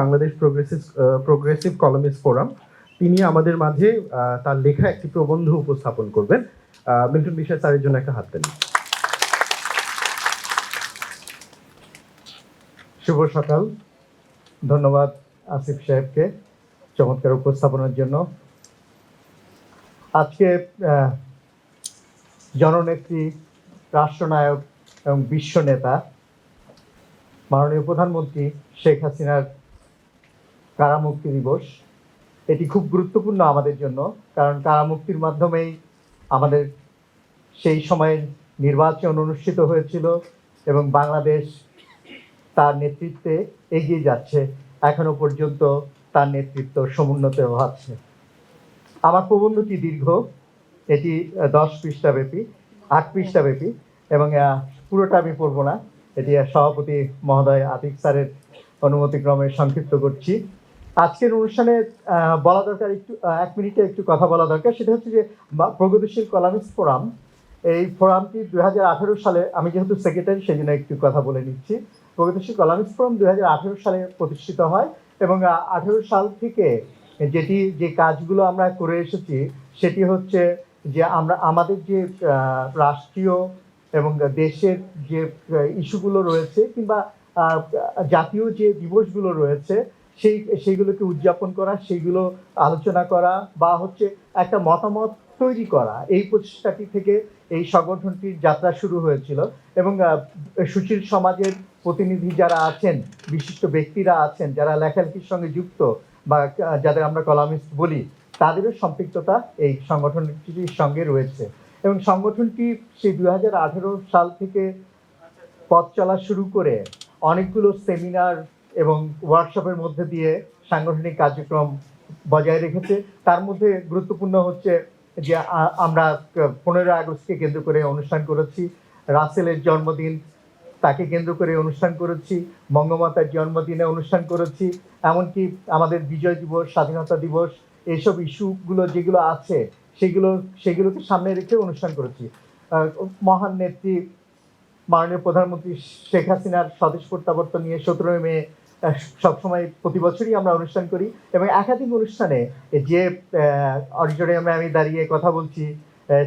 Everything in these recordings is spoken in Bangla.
Bangladesh progressive progressive columnist forum তিনি আমাদের মাঝে তার লেখা একটি প্রবন্ধ উপস্থাপন করবেন। মিল্টন বিশ্বাস স্যারের জন্য একটা হাত দেন। শুভ সকাল। ধন্যবাদ আসিফ সাহেবকে চমৎকার উপস্থাপনার জন্য। আজকে জননেত্রী রাষ্ট্রনায়ক এবং বিশ্ব নেতা মাননীয় প্রধানমন্ত্রী শেখ হাসিনার কারামুক্তি দিবস। এটি খুব গুরুত্বপূর্ণ আমাদের জন্য, কারণ কারামুক্তির মাধ্যমেই আমাদের সেই সময়ে নির্বাচন অনুষ্ঠিত হয়েছিল এবং বাংলাদেশ তার নেতৃত্বে এগিয়ে যাচ্ছে। এখনও পর্যন্ত তার নেতৃত্ব সমুন্নত হচ্ছে আমার প্রবন্ধটি দীর্ঘ, এটি দশ পৃষ্ঠা ব্যাপী আট পৃষ্ঠা ব্যাপী এবং পুরোটা আমি পড়ব না। এটি সভাপতি মহোদয় আতিক স্যারের অনুমতিক্রমে সংক্ষিপ্ত করছি। আজকের অনুষ্ঠানে বলা দরকার একটু এক মিনিটে একটু কথা বলা দরকার। সেটা হচ্ছে যে প্রগতিশীল কলামিস্ট ফোরাম। এই ফোরামটি দু হাজার আঠেরো সালে, আমি যেহেতু সেক্রেটারি, সেই জন্য একটু কথা বলে নিচ্ছি। প্রগতিশীল কলামিস্ট ফোরাম দুই হাজার আঠেরো সালে প্রতিষ্ঠিত হয় এবং আঠেরো সাল থেকে যেটি, যে কাজগুলো আমরা করে এসেছি, সেটি হচ্ছে যে আমরা, আমাদের যে রাষ্ট্রীয় এবং দেশের যে ইস্যুগুলো রয়েছে কিংবা জাতীয় যে দিবসগুলো রয়েছে সেই, সেইগুলোকে উদযাপন করা, সেইগুলো আলোচনা করা বা হচ্ছে একটা মতামত তৈরি করা, এই প্রচেষ্টাটি থেকে এই সংগঠনটির যাত্রা শুরু হয়েছিল এবং সুশীল সমাজের প্রতিনিধি যারা আছেন, বিশিষ্ট ব্যক্তিরা আছেন, যারা লেখালেখির সঙ্গে যুক্ত বা যাদের আমরা কলামিস্ট বলি, তাদেরও সম্পৃক্ততা এই সংগঠনটির সঙ্গে রয়েছে। এবং সংগঠনটি সেই দু হাজার আঠেরো সাল থেকে পথ চলা শুরু করে অনেকগুলো সেমিনার এবং ওয়ার্কশপের মধ্যে দিয়ে সাংগঠনিক কার্যক্রম বজায় রেখেছে। তার মধ্যে গুরুত্বপূর্ণ হচ্ছে যে আমরা পনেরোই আগস্টকে কেন্দ্র করে অনুষ্ঠান করেছি। রাসেলের জন্মদিন তাকে কেন্দ্র করে অনুষ্ঠান করেছি। বঙ্গমাতার জন্মদিনে অনুষ্ঠান করেছি। এমনকি আমাদের বিজয় দিবস, স্বাধীনতা দিবস এইসব ইস্যুগুলো যেগুলো আছে, সেগুলো, সেগুলোকে সামনে রেখে অনুষ্ঠান করেছি। মহান নেত্রী, মাননীয় প্রধানমন্ত্রী শেখ হাসিনার স্বদেশ প্রত্যাবর্তন নিয়ে সতেরোই মে সবসময় প্রতি বছরই আমরা অনুষ্ঠান করি এবং একাধিক অনুষ্ঠানে যে অডিটোরিয়ামে আমি দাঁড়িয়ে কথা বলছি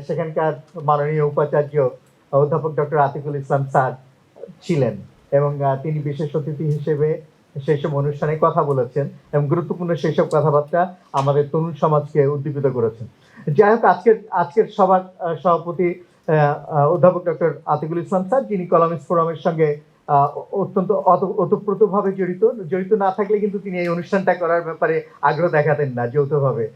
সেখানকার মাননীয় উপাচার্য অধ্যাপক ডক্টর আতিকুল ইসলাম স্যার ছিলেন এবং তিনি বিশেষ অতিথি হিসেবে সেই সব অনুষ্ঠানে কথা বলেছেন এবং গুরুত্বপূর্ণ সেই সব কথাবার্তা আমাদের তরুণ সমাজকে উদ্দীপিত করেছেন। যাই হোক আজকের আজকের আহ, সভাপতি অধ্যাপক ডক্টর আতিকুল ইসলাম স্যার যিনি কলামিস্ট ফোরামের সঙ্গে অত্যন্ত অত- ওতপ্রোতভাবে জড়িত। জড়িত না থাকলে কিন্তু তিনি এই অনুষ্ঠানটা করার ব্যাপারে আগ্রহ দেখাতেন না যৌথভাবে।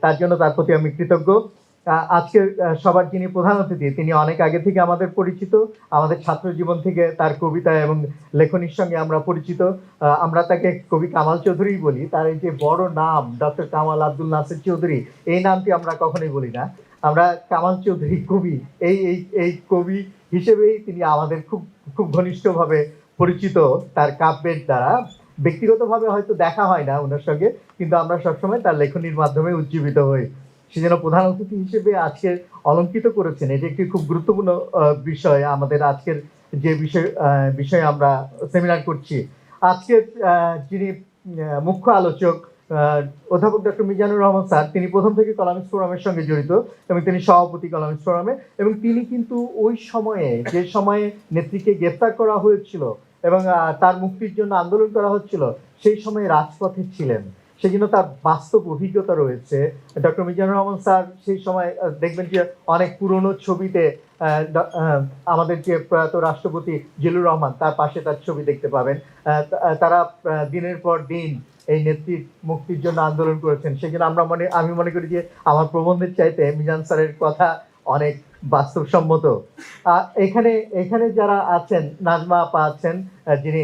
তার জন্য তার প্রতি আমি কৃতজ্ঞ। আহ, আজকের সবার যিনি প্রধান অতিথি তিনি অনেক আগে থেকে আমাদের পরিচিত। আমাদের ছাত্র জীবন থেকে তার কবিতা এবং লেখনীর সঙ্গে আমরা পরিচিত। আমরা তাকে কবি কামাল চৌধুরী বলি। তার এই যে বড় নাম ডক্টর কামাল আব্দুল নাসির চৌধুরী এই নামটি আমরা কখনোই বলি না। আমরা কামাল চৌধুরী কবি। এই এই এই কবি হিসেবেই তিনি আমাদের খুব খুব ঘনিষ্ঠভাবে পরিচিত তার কাব্যের দ্বারা। ব্যক্তিগতভাবে হয়তো দেখা হয় না ওনার সঙ্গে কিন্তু আমরা সবসময় তার লেখনীর মাধ্যমে উজ্জীবিত হই। সেজন্য প্রধান অতিথি হিসেবে আজকে অলঙ্কিত করেছেন এটি একটি খুব গুরুত্বপূর্ণ বিষয়। আমাদের আজকের যে বিষয় বিষয়ে আমরা সেমিনার করছি। আজকের আহ, যিনি মুখ্য আলোচক অধ্যাপক ডক্টর মিজানুর রহমান স্যার, তিনি প্রথম থেকে কলামিস্ট ফোরামের সঙ্গে জড়িত এবং তিনি সভাপতি কলামিস্ট ফোরামে এবং তিনি কিন্তু ওই সময়ে, যে সময়ে নেত্রীকে গ্রেপ্তার করা হয়েছিল এবং তার মুক্তির জন্য আন্দোলন করা হচ্ছিল, সেই সময়ে রাজপথে ছিলেন। সেই জন্য তার বাস্তব অভিজ্ঞতা রয়েছে। ডক্টর মিজানুর রহমান স্যার সেই সময় দেখবেন যে অনেক পুরনো ছবিতে আমাদের যে প্রয়াত রাষ্ট্রপতি জিলুর রহমান তার পাশে তার ছবি দেখতে পাবেন। তারা দিনের পর দিন এই নেত্রীর মুক্তির জন্য আন্দোলন করেছেন। সেখানে আমরা মনে আমি মনে করি যে আমার প্রবন্ধের চাইতে মিজান স্যারের কথা অনেক বাস্তবসম্মত। এখানে এখানে যারা আছেন নাজমা আপা আছেন যিনি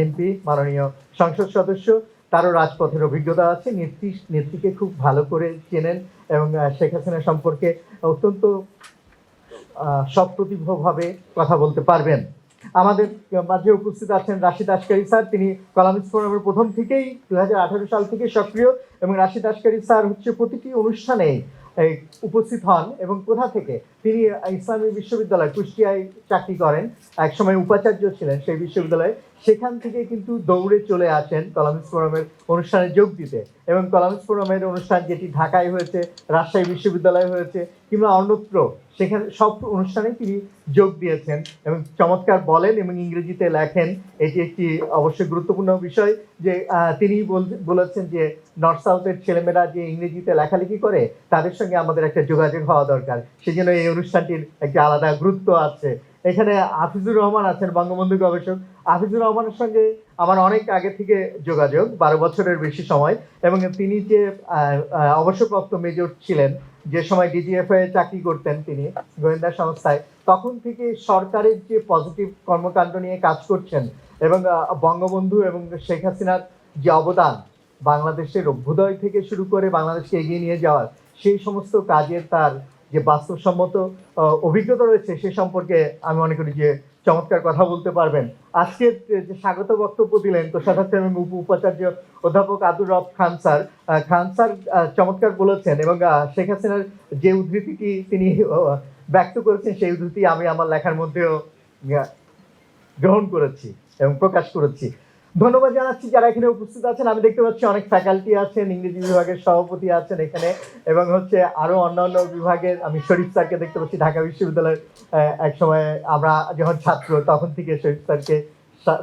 এমপি মাননীয় সংসদ সদস্য তারও রাজপথের অভিজ্ঞতা আছে। নেত্রী নেত্রীকে খুব ভালো করে চেনেন এবং শেখ হাসিনা সম্পর্কে অত্যন্ত আহ, সপ্রতিভভাবে কথা বলতে পারবেন। আমাদের মাঝে উপস্থিত আছেন রাশিদ আসকারি স্যার, তিনি কলামিস ফোরামের প্রথম থেকেই দু হাজার আঠারো সাল থেকে সক্রিয় এবং রাশিদ আসকারি স্যার হচ্ছে প্রতিটি অনুষ্ঠানে উপস্থিত হন এবং কোথা থেকে? তিনি ইসলামী বিশ্ববিদ্যালয়, কুষ্টিয়ায় চাকরি করেন। একসময় উপাচার্য ছিলেন সেই বিশ্ববিদ্যালয়ে। সেখান থেকে কিন্তু দৌড়ে চলে আসেন কলামিস ফোরামের অনুষ্ঠানে যোগ দিতে। এবং কলামিস ফোরামের অনুষ্ঠান যেটি ঢাকায় হয়েছে, রাজশাহী বিশ্ববিদ্যালয়ে হয়েছে, কিংবা অন্যত্র, সেখানে সব অনুষ্ঠানে তিনি যোগ দিয়েছেন এবং চমৎকার বলেন এবং ইংরেজিতে লেখেন। এটি একটি অবশ্যই গুরুত্বপূর্ণ বিষয় যে তিনি বল- বলেছেন যে, নর্থ সাউথের ছেলেমেয়েরা যে ইংরেজিতে লেখালেখি করে, তাদের সঙ্গে আমাদের একটা যোগাযোগ হওয়া দরকার। সেই জন্য এই অনুষ্ঠানটির একটি আলাদা গুরুত্ব আছে। এখানে আফিজুর রহমান আছেন বঙ্গবন্ধু গবেষক। আফিজুর রহমানের সঙ্গে আমার অনেক আগে থেকে যোগাযোগ, বারো বছরের বেশি সময়, এবং তিনি যে অবসরপ্রাপ্ত মেজর ছিলেন, যে সময় ডিজিএফ এ চাকরি করতেন তিনি, গোয়েন্দা সংস্থায়, তখন থেকে সরকারের যে পজিটিভ কর্মকাণ্ড নিয়ে কাজ করছেন, এবং বঙ্গবন্ধু এবং শেখ হাসিনার যে অবদান, বাংলাদেশের অভ্যুদয় থেকে শুরু করে বাংলাদেশকে এগিয়ে নিয়ে যাওয়ার, সেই সমস্ত কাজের তার যে বাস্তবসম্মত অভিজ্ঞতা রয়েছে সে সম্পর্কে আমি মনে করি যে চমৎকার কথা বলতে পারবেন। আজকের যে স্বাগত বক্তব্য দিলেন কোষাধ্যক্ষ এবং উপ, উপাচার্য অধ্যাপক আব্দুর রব খান স্যার খান স্যার চমৎকার বলেছেন এবং শেখ হাসিনার যে উদ্ধৃতিটি তিনি ব্যক্ত করেছেন সেই উদ্ধৃতি আমি আমার লেখার মধ্যেও গ্রহণ করেছি এবং প্রকাশ করেছি। ধন্যবাদ জানাচ্ছি যারা এখানে উপস্থিত আছেন। আমি দেখতে পাচ্ছি অনেক ফ্যাকাল্টি আছেন, ইংরেজি বিভাগের সভাপতি আছেন এখানে এবং হচ্ছে আরও অন্যান্য বিভাগের, আমি শরীফ স্যারকে দেখতে পাচ্ছি, ঢাকা বিশ্ববিদ্যালয়ের এক সময় আমরা যখন ছাত্র তখন থেকে শরীফ স্যারকে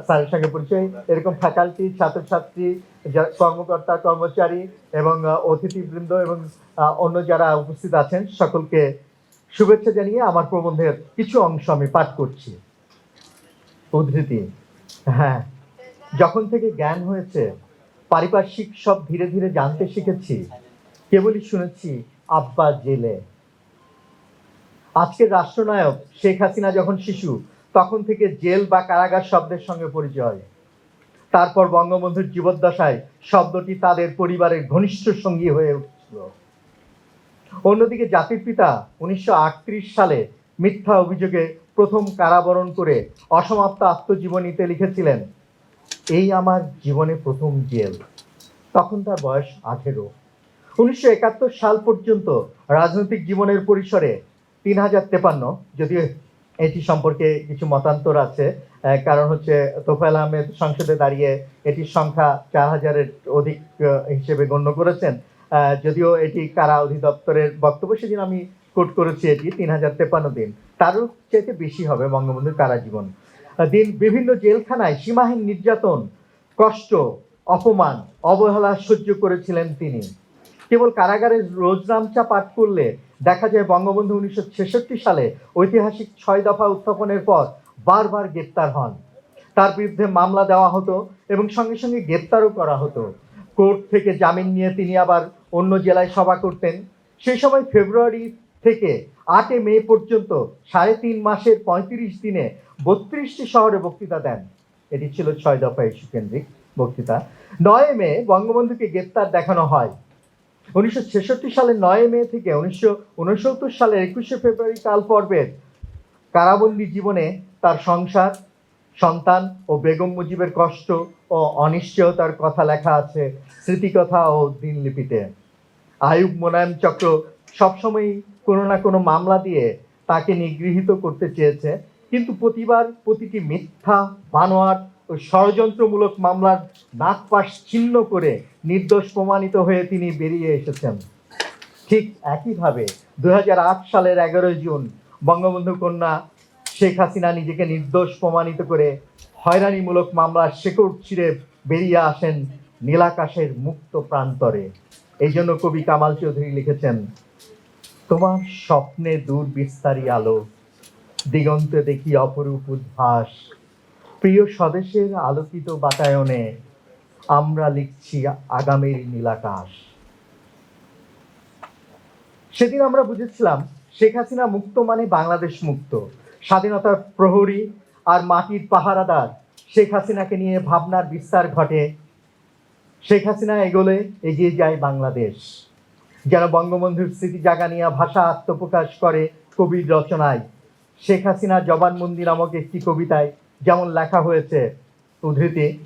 স্যারের সঙ্গে পরিচয়। এরকম ফ্যাকাল্টি ছাত্রছাত্রী কর্মকর্তা, কর্মচারী এবং অতিথিবৃন্দ এবং অন্য যারা উপস্থিত আছেন, সকলকে শুভেচ্ছা জানিয়ে আমার প্রবন্ধের কিছু অংশ আমি পাঠ করছি। উদ্ধৃতি। হ্যাঁ। যখন থেকে জ্ঞান হয়েছে, পারিপার্শ্বিক সব ধীরে ধীরে জানতে শিখেছি, কেবলই শুনেছি, আব্বা জেলে। আজকের রাষ্ট্রনায়ক শেখ হাসিনা যখন শিশু, তখন থেকে জেল বা কারাগার শব্দের সঙ্গে পরিচয়। তারপর বঙ্গবন্ধুর জীবদ্দশায় শব্দটি তাদের পরিবারের ঘনিষ্ঠ সঙ্গী হয়ে উঠছিল অন্যদিকে জাতির পিতা উনিশশো আটত্রিশ সালে মিথ্যা অভিযোগে প্রথম কারাবরণ করে অসমাপ্ত আত্মজীবনীতে লিখেছিলেন এই আমার জীবনে প্রথম জেল। তখন তার বয়স আঠেরো। উনিশশো একাত্তর সাল পর্যন্ত রাজনৈতিক জীবনের পরিসরে তিন হাজার তেপান্ন, যদিও এটি সম্পর্কে কিছু মতান্তর আছে কারণ হচ্ছে তোফায়েল আহমেদ সংসদে দাঁড়িয়ে এটির সংখ্যা চার হাজারের অধিক হিসেবে গণ্য করেছেন। যদিও এটি কারা অধিদপ্তরের বক্তব্য সেদিন আমি কোট করেছি এটি, তিন হাজার তেপান্ন দিন। তারও চাইতে বেশি হবে বঙ্গবন্ধুর কারা জীবন। বিভিন্ন জেলখানায় সীমাহীন নির্যাতন, কষ্ট, অপমান, অবহেলা সহ্য করেছিলেন তিনি। কেবল কারাগারের রোজনামচা পাঠ করলে দেখা যায় বঙ্গবন্ধু উনিশশো ছেষট্টি সালে ঐতিহাসিক ছয় দফা উত্থাপনের পর বারবার গ্রেপ্তার হন। তার বিরুদ্ধে মামলা দেওয়া হতো এবং সঙ্গে সঙ্গে গ্রেপ্তারও করা হতো। কোর্ট থেকে জামিন নিয়ে তিনি আবার অন্য জেলায় সভা করতেন। সেই সময় ফেব্রুয়ারি থেকে আটে মে পর্যন্ত সাড়ে তিন মাসের পঁয়ত্রিশ দিনে বত্রিশটি শহরে বক্তৃতা দেন। এটি ছিল ছয় দফা ইস্যু কেন্দ্রিক বক্তৃতা। নয় মে বঙ্গবন্ধুকে গ্রেপ্তার দেখানো হয়। উনিশশো ছেষট্টি সালের নয় মে থেকে উনিশশো উনসত্তর সালের একুশে ফেব্রুয়ারি কাল পর্বের কারাবন্দি জীবনে তার সংসার, সন্তান ও বেগম মুজিবের কষ্ট ও অনিশ্চয়তার কথা লেখা আছে স্মৃতিকথা ও দিনলিপিতে। আয়ুব মোনায়েম চক্র সবসময়ই কোনো না কোনো মামলা দিয়ে তাকে নিগৃহীত করতে চেয়েছে। কিন্তু প্রতিবার প্রতিটি মিথ্যা, বানোয়াট ও ষড়যন্ত্রমূলক মামলার নাকপাশ ছিন্ন করে নির্দোষ প্রমাণিত হয়ে তিনি বেরিয়ে এসেছেন। ঠিক একইভাবে দু হাজার আট সালের এগারোই জুন বঙ্গবন্ধু কন্যা শেখ হাসিনা নিজেকে নির্দোষ প্রমাণিত করে হয়রানিমূলক মামলার শেকড় ছিঁড়ে বেরিয়ে আসেন নীলাকাশের মুক্ত প্রান্তরে। এই জন্য কবি কামাল চৌধুরী লিখেছেন, তোমার স্বপ্নে দূর বিস্তারী আলো দিগন্তে দেখি অপরূপ উদ্ভাস। প্রিয় স্বদেশের আলোকিত বাতায়নে আমরা লিখছি আগামীর নীলাকাশ। সেদিন আমরা বুঝেছিলাম শেখ হাসিনা মুক্ত মানে বাংলাদেশ মুক্ত। স্বাধীনতার প্রহরী আর মাটির পাহারাদার শেখ হাসিনাকে নিয়ে ভাবনার বিস্তার ঘটে। শেখ হাসিনা এগোলে এগিয়ে যায় বাংলাদেশ। যেন বঙ্গবন্ধুর স্মৃতি জাগানিয়া ভাষা আত্মপ্রকাশ করে কবির রচনায়। শেখ হাসিনা জবানবন্দি নামক একটি কবিতায় যেমন লেখা হয়েছে, উদ্ধৃতি,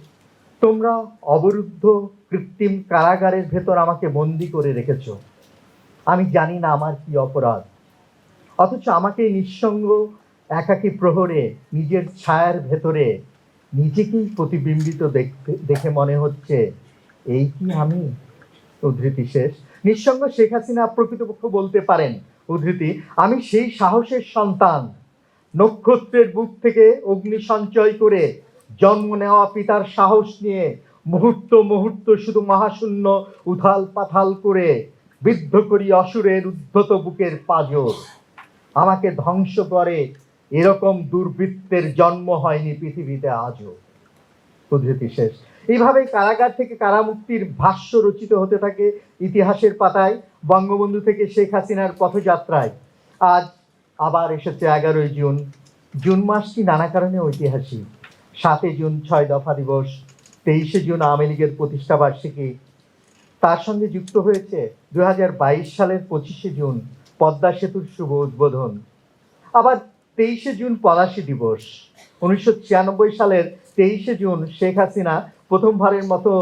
তোমরা অবরুদ্ধ কৃত্রিম কারাগারের ভেতর আমাকে বন্দি করে রেখেছ। আমি জানি না আমার কি অপরাধ। অথচ আমাকে নিঃসঙ্গ একাকী প্রহরে, নিজের ছায়ার ভেতরে, নিজেকেই প্রতিবিম্বিত দেখতে, দেখে মনে হচ্ছে, এই কি আমি? উদ্ধৃতি শেষ। নিঃসঙ্গ শেখ হাসিনা প্রকৃতপক্ষ বলতে পারেন, উদ্ধৃতি, আমি সেই সাহসের সন্তান। নক্ষত্রের বুক থেকে অগ্নি সঞ্চয় করে জন্ম নেওয়া পিতার সাহস নিয়ে মুহূর্ত মুহূর্ত শুধু মহাশূন্য উথাল পাথাল করে বিদ্ধ করি অসুরের উদ্ধত বুকের পাজর। আমাকে ধ্বংস করে এরকম দুর্বৃত্তের জন্ম হয়নি পৃথিবীতে আজও। উদ্ধৃতি শেষ। এইভাবে কারাগার থেকে কারামুক্তির ভাষ্য রচিত হতে থাকে ইতিহাসের পাতায়, বঙ্গবন্ধু থেকে শেখ হাসিনার পথযাত্রায়। আজ আবার এসেছে এগারোই জুন। জুন মাসটি নানা কারণে ঐতিহাসিক। সাতই জুন ছয় দফা দিবস, তেইশে জুন আওয়ামী লীগের প্রতিষ্ঠা বার্ষিকী। তার সঙ্গে যুক্ত হয়েছে দু হাজার বাইশ সালের পঁচিশে জুন পদ্মা সেতুর শুভ উদ্বোধন। আবার তেইশে জুন পলাশী দিবস, উনিশশো ছিয়ানব্বই সালের তেইশে জুন শেখ হাসিনা প্রথমবারের মতো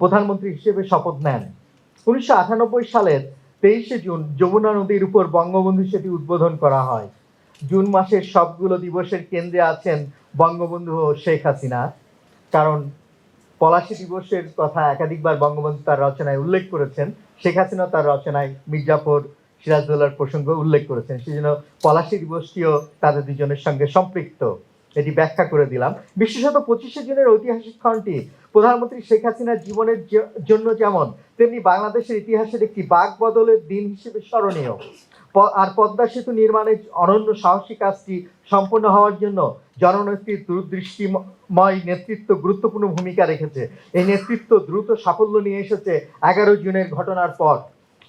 প্রধানমন্ত্রী হিসেবে শপথ নেন। উনিশশো আটানব্বই সালের তেইশে জুন যমুনা নদীর উপর বঙ্গবন্ধু সেতু উদ্বোধন করা হয়। জুন মাসের সবগুলো দিবসের কেন্দ্রে আছেন বঙ্গবন্ধু শেখ হাসিনা। কারণ পলাশী দিবসের কথা একাধিকবার বঙ্গবন্ধু তার রচনায় উল্লেখ করেছেন। শেখ হাসিনা তার রচনায় মির্জাফর সিরাজদৌল্লার প্রসঙ্গ উল্লেখ করেছেন। সেজন্য পলাশী দিবসটিও তাদের দুজনের সঙ্গে সম্পৃক্ত। এটি ব্যাখ্যা করে দিলাম। বিশেষত পঁচিশে জুনের ঐতিহাসিক ক্ষণটি প্রধানমন্ত্রী শেখ হাসিনার জীবনের জন্য যেমন, তেমনি বাংলাদেশের ইতিহাসের একটি বাক বদলের দিন হিসেবে স্মরণীয়। আর পদ্মা সেতু নির্মাণের অনন্য সাহসী কাজটি সম্পন্ন হওয়ার জন্য জননেত্রীর দূরদৃষ্টিময় নেতৃত্ব গুরুত্বপূর্ণ ভূমিকা রেখেছে। এই নেতৃত্ব দ্রুত সাফল্য নিয়ে এসেছে এগারো জুনের ঘটনার পর।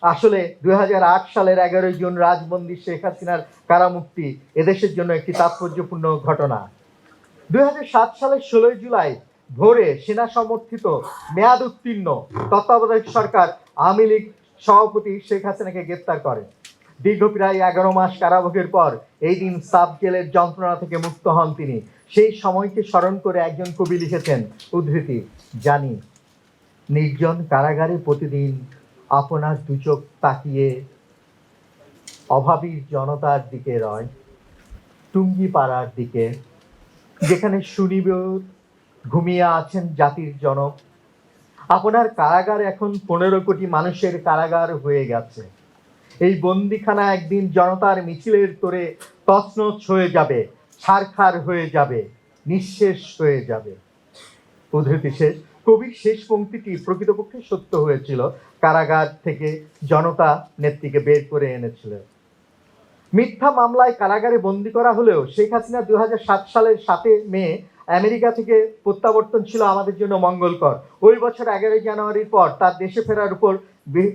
আসলে দুই হাজার আট সালের এগারোই জুন রাজবন্দী শেখ হাসিনার কারামুক্তি এদেশের জন্য একটি তাৎপর্যপূর্ণ ঘটনা। দুই হাজার সাত সালের ষোলোই জুলাই ভোরে সেনা সমর্থিত মেয়াদ উত্তীর্ণ তত্ত্বাবধায়ক সরকার আওয়ামী লীগ সভাপতি শেখ হাসিনাকে গ্রেপ্তার করে। দীর্ঘ প্রায় এগারো মাস কারাভোগের পর এই দিন সাব জেলের যন্ত্রণা থেকে মুক্ত হন তিনি। সেই সময়কে স্মরণ করে একজন কবি লিখেছেন, উদ্ধৃতি, জানি, নির্জন কারাগারে প্রতিদিন আপনার দুচোখ তাকিয়ে অভাবীর জনতার দিকে রয় টুঙ্গি পাড়ার দিকে, যেখানে সুনিব ঘুমিয়ে আছেন জাতির জনক। আপনার কারাগার এখন পনেরো কোটি মানুষের কারাগার হয়ে গেছে। এই বন্দিখানা একদিন জনতার মিছিলের তোরে তছনছ হয়ে যাবে, ছারখার হয়ে যাবে, নিঃশেষ হয়ে যাবে। উদ্ধৃতি শেষ। কবির শেষ পংক্তিটি প্রকৃতপক্ষে সত্য হয়েছিল। কারাগার থেকে জনতা নেত্রীকে বের করে এনেছিল। মিথ্যা মামলায় কারাগারে বন্দি করা হলেও শেখ হাসিনা দুই হাজার সাত সালের সাতে মে আমেরিকা থেকে প্রত্যাবর্তন ছিল আমাদের জন্য মঙ্গলকর। ওই বছর এগারোই জানুয়ারির পর তার দেশে ফেরার উপর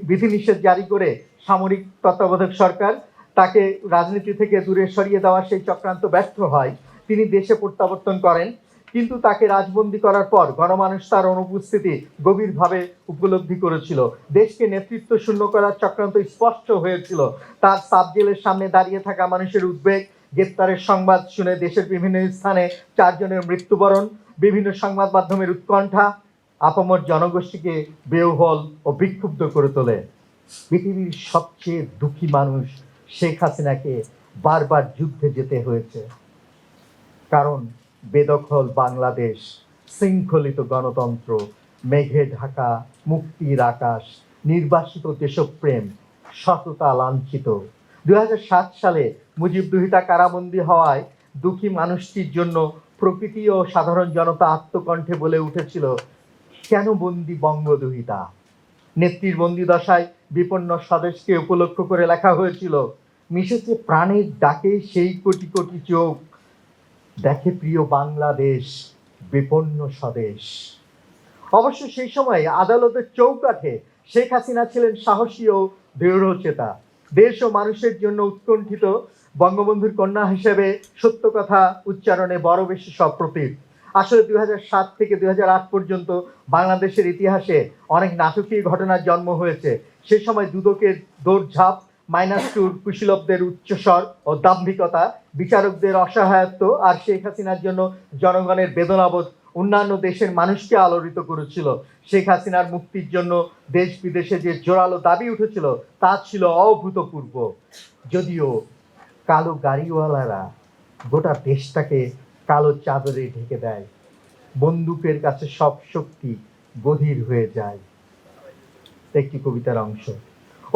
বিধিনিষেধ জারি করে সামরিক তত্ত্বাবধায়ক সরকার তাকে রাজনীতি থেকে দূরে সরিয়ে দেওয়ার সেই চক্রান্ত ব্যর্থ হয়। তিনি দেশে প্রত্যাবর্তন করেন, কিন্তু তাকে রাজবন্দি করার পর গণমানুষ তার অনুপস্থিতি গভীরভাবে উপলব্ধি করেছিল। দেশকে নেতৃত্ব শূন্য করার চক্রান্ত স্পষ্ট হয়েছিল। তার সাব জেলের সামনে দাঁড়িয়ে থাকা মানুষের উদ্বেগ গ্রেপ্তারের সংবাদ শুনে দেশের বিভিন্ন স্থানে চারজনের মৃত্যুবরণ, বিভিন্ন সংবাদ মাধ্যমের উৎকণ্ঠা, আপামর জনগোষ্ঠীকে বেওহল ও বিক্ষুব্ধ করে তোলে। পৃথিবীর সবচেয়ে দুঃখী মানুষ শেখ হাসিনাকে বারবার যুদ্ধে যেতে হয়েছে। কারণ বেদখল বাংলাদেশ, শৃঙ্খলিত গণতন্ত্র, মেঘে ঢাকা, মুক্তির আকাশ, নির্বাসিত দেশপ্রেম, সততা লাঞ্ছিত। দুই হাজার সাত সালে মুজিব দুহিতা কারাবন্দী হওয়ায় দুঃখী মানুষটির জন্য প্রকৃতি ও সাধারণ জনতা আত্মকণ্ঠে বলে উঠেছিল, কেন বন্দি বঙ্গদুহিতা? নেত্রীর বন্দি দশায় বিপন্ন স্বদেশকে উপলক্ষ করে লেখা হয়েছিল, মিশেছে প্রাণের ডাকে সেই কোটি কোটি চোখ। দেখে প্রিয় বাংলাদেশ, বিপন্ন স্বদেশ। অবশ্য সেই সময় আদালতের চৌকাঠে শেখ হাসিনা ছিলেন সাহসী ও দৃঢ়চেতা। দেশ ও মানুষের জন্য উৎকণ্ঠিত বঙ্গবন্ধুর কন্যা হিসেবে সত্য কথা উচ্চারণে বড় বেশি সপ্রতিভ আসলে দুই সাত থেকে দু হাজার আট পর্যন্ত বাংলাদেশের ইতিহাসে অনেক নাটকীয় ঘটনার জন্ম হয়েছে। সে সময় দুদকের দৌড়ঝাঁপ, মাইনাস টুর কুশীলবদের উচ্চস্বর ও দাম্ভিকতা, বিচারকদের অসহায়ত্ব আর শেখ হাসিনার জন্য জনগণের বেদনাবোধ অন্যান্য দেশের মানুষকে আলোড়িত করেছিল। শেখ হাসিনার মুক্তির জন্য দেশ বিদেশে যে জোরালো দাবি উঠেছিল, তা ছিল অভূতপূর্ব। যদিও কালো গাড়িওয়ালারা গোটা দেশটাকে কালো চাদরে ঢেকে দেয়। বন্দুকের কাছে সব শক্তি গধীর হয়ে যায়। একটি কবিতার অংশ।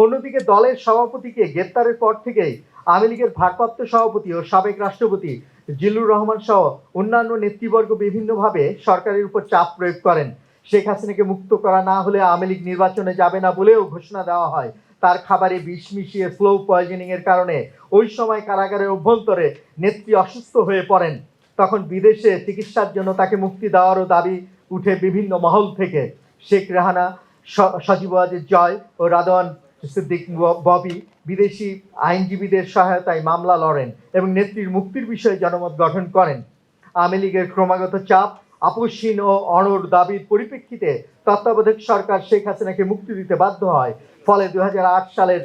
অন্যদিকে দলের সভাপতিকে গ্রেপ্তারের পর থেকেই আওয়ামী লীগের ভারপ্রাপ্ত সভাপতি ও সাবেক রাষ্ট্রপতি জিল্লুর রহমান সহ অন্যান্য নেতৃবর্গ বিভিন্নভাবে সরকারের উপর চাপ প্রয়োগ করেন। শেখ হাসিনাকে মুক্ত করা না হলে আওয়ামী লীগ নির্বাচনে যাবে না বলেও ঘোষণা দেওয়া হয়। তার খাবারে বিষ মিশিয়ে স্লো পয়জনিং এর কারণে ওই সময় কারাগারের অভ্যন্তরে নেত্রী অসুস্থ হয়ে পড়েন। তখন বিদেশে চিকিৎসার জন্য তাকে মুক্তি দেওয়ারও দাবি উঠে বিভিন্ন মহল থেকে। শেখ রেহানা সজীব ওয়াজেদ জয় ও রাদওয়ান সিদ্দিক ববি বিদেশি আইনজীবীদের সহায়তায় মামলা লড়েন এবং নেত্রীর মুক্তির বিষয়ে জনমত গঠন করেন। আওয়ামী লীগের ক্রমাগত চাপ আপসহীন ও অনড় দাবির পরিপ্রেক্ষিতে তত্ত্বাবধায়ক সরকার শেখ হাসিনাকে মুক্তি দিতে বাধ্য হয়। ফলে দু হাজার আট সালের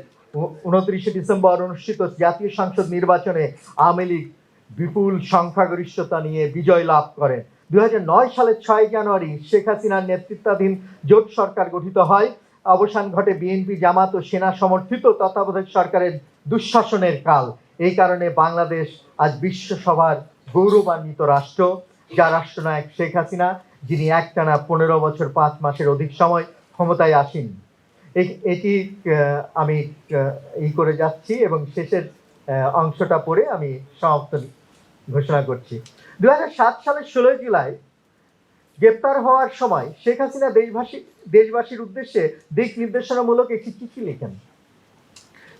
উনত্রিশে ডিসেম্বর অনুষ্ঠিত জাতীয় সংসদ নির্বাচনে আওয়ামী লীগ বিপুল সংখ্যাগরিষ্ঠতা নিয়ে বিজয় লাভ করেন দু হাজার নয় সালের ছয় জানুয়ারি শেখ হাসিনার নেতৃত্বাধীন জোট সরকার গঠিত হয়। অবসান ঘটে বিএনপি, জামাত ও সেনা সমর্থিত তত্ত্বাবধায়ক সরকারের দুঃশাসনের কাল। এই কারণে বাংলাদেশ আজ বিশ্বসভার গৌরবান্বিত রাষ্ট্র, যা রাষ্ট্রনায়ক শেখ হাসিনা, যিনি একটানা পনেরো বছর পাঁচ মাসের অধিক সময় ক্ষমতায় আসেন এটি আমি এই করে যাচ্ছি এবং শেষের অংশটা পড়ে আমি সমাপ্ত ঘোষণা করছি। দু সাত সালের ষোলোই জুলাই গ্রেপ্তার হওয়ার সময় শেখ হাসিনা দেশবাসী দেশবাসীর উদ্দেশ্যে দিক নির্দেশনামূলক একটি চিঠি লেখেন।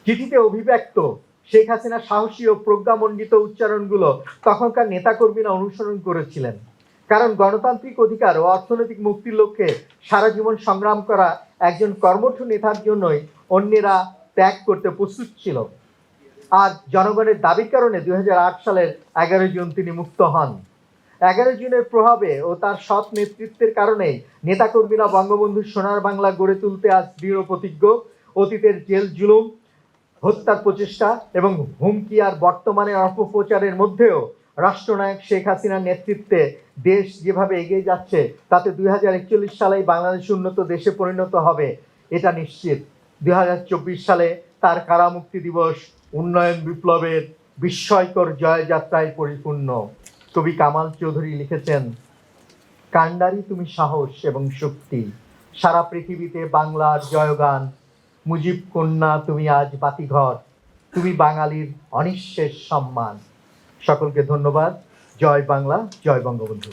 চিঠিতে অভিব্যক্ত শেখ হাসিনা সাহসী ও প্রজ্ঞামণ্ডিত উচ্চারণগুলো তখনকার নেতাকর্মীরা অনুসরণ করেছিলেন। কারণ গণতান্ত্রিক অধিকার ও অর্থনৈতিক মুক্তির লক্ষ্যে সারা জীবন সংগ্রাম করা একজন কর্মঠ নেতার জন্যই অন্যেরা ত্যাগ করতে প্রস্তুত ছিল। আর জনগণের দাবির কারণে দুই হাজার আট সালের এগারো জুন তিনি মুক্ত হন। এগারো জুনের প্রভাবে ও তার সৎ নেতৃত্বের কারণেই নেতাকর্মীরা বঙ্গবন্ধুর সোনার বাংলা গড়ে তুলতে আজ দৃঢ় প্রতিজ্ঞ, অতীতের জেল জুলুম, হত্যার প্রচেষ্টা এবং হুমকি আর বর্তমানে অপপ্রচারের মধ্যেও রাষ্ট্রনায়ক শেখ হাসিনার নেতৃত্বে দেশ যেভাবে এগিয়ে যাচ্ছে, তাতে দুই হাজার একচল্লিশ সালেই বাংলাদেশ উন্নত দেশে পরিণত হবে, এটা নিশ্চিত। দুই হাজার চব্বিশ সালে তার কারামুক্তি দিবস উন্নয়ন বিপ্লবের বিস্ময়কর জয়যাত্রায় পরিপূর্ণ। কবি কামাল চৌধুরী লিখেছেন, কান্ডারি তুমি সাহস এবং শক্তি। সারা পৃথিবীতে বাংলার জয়গান। মুজিব কন্যা তুমি আজ বাতিঘর। তুমি বাঙালির অনিঃশেষ সম্মান। সকলকে ধন্যবাদ। জয় বাংলা জয় বঙ্গবন্ধু।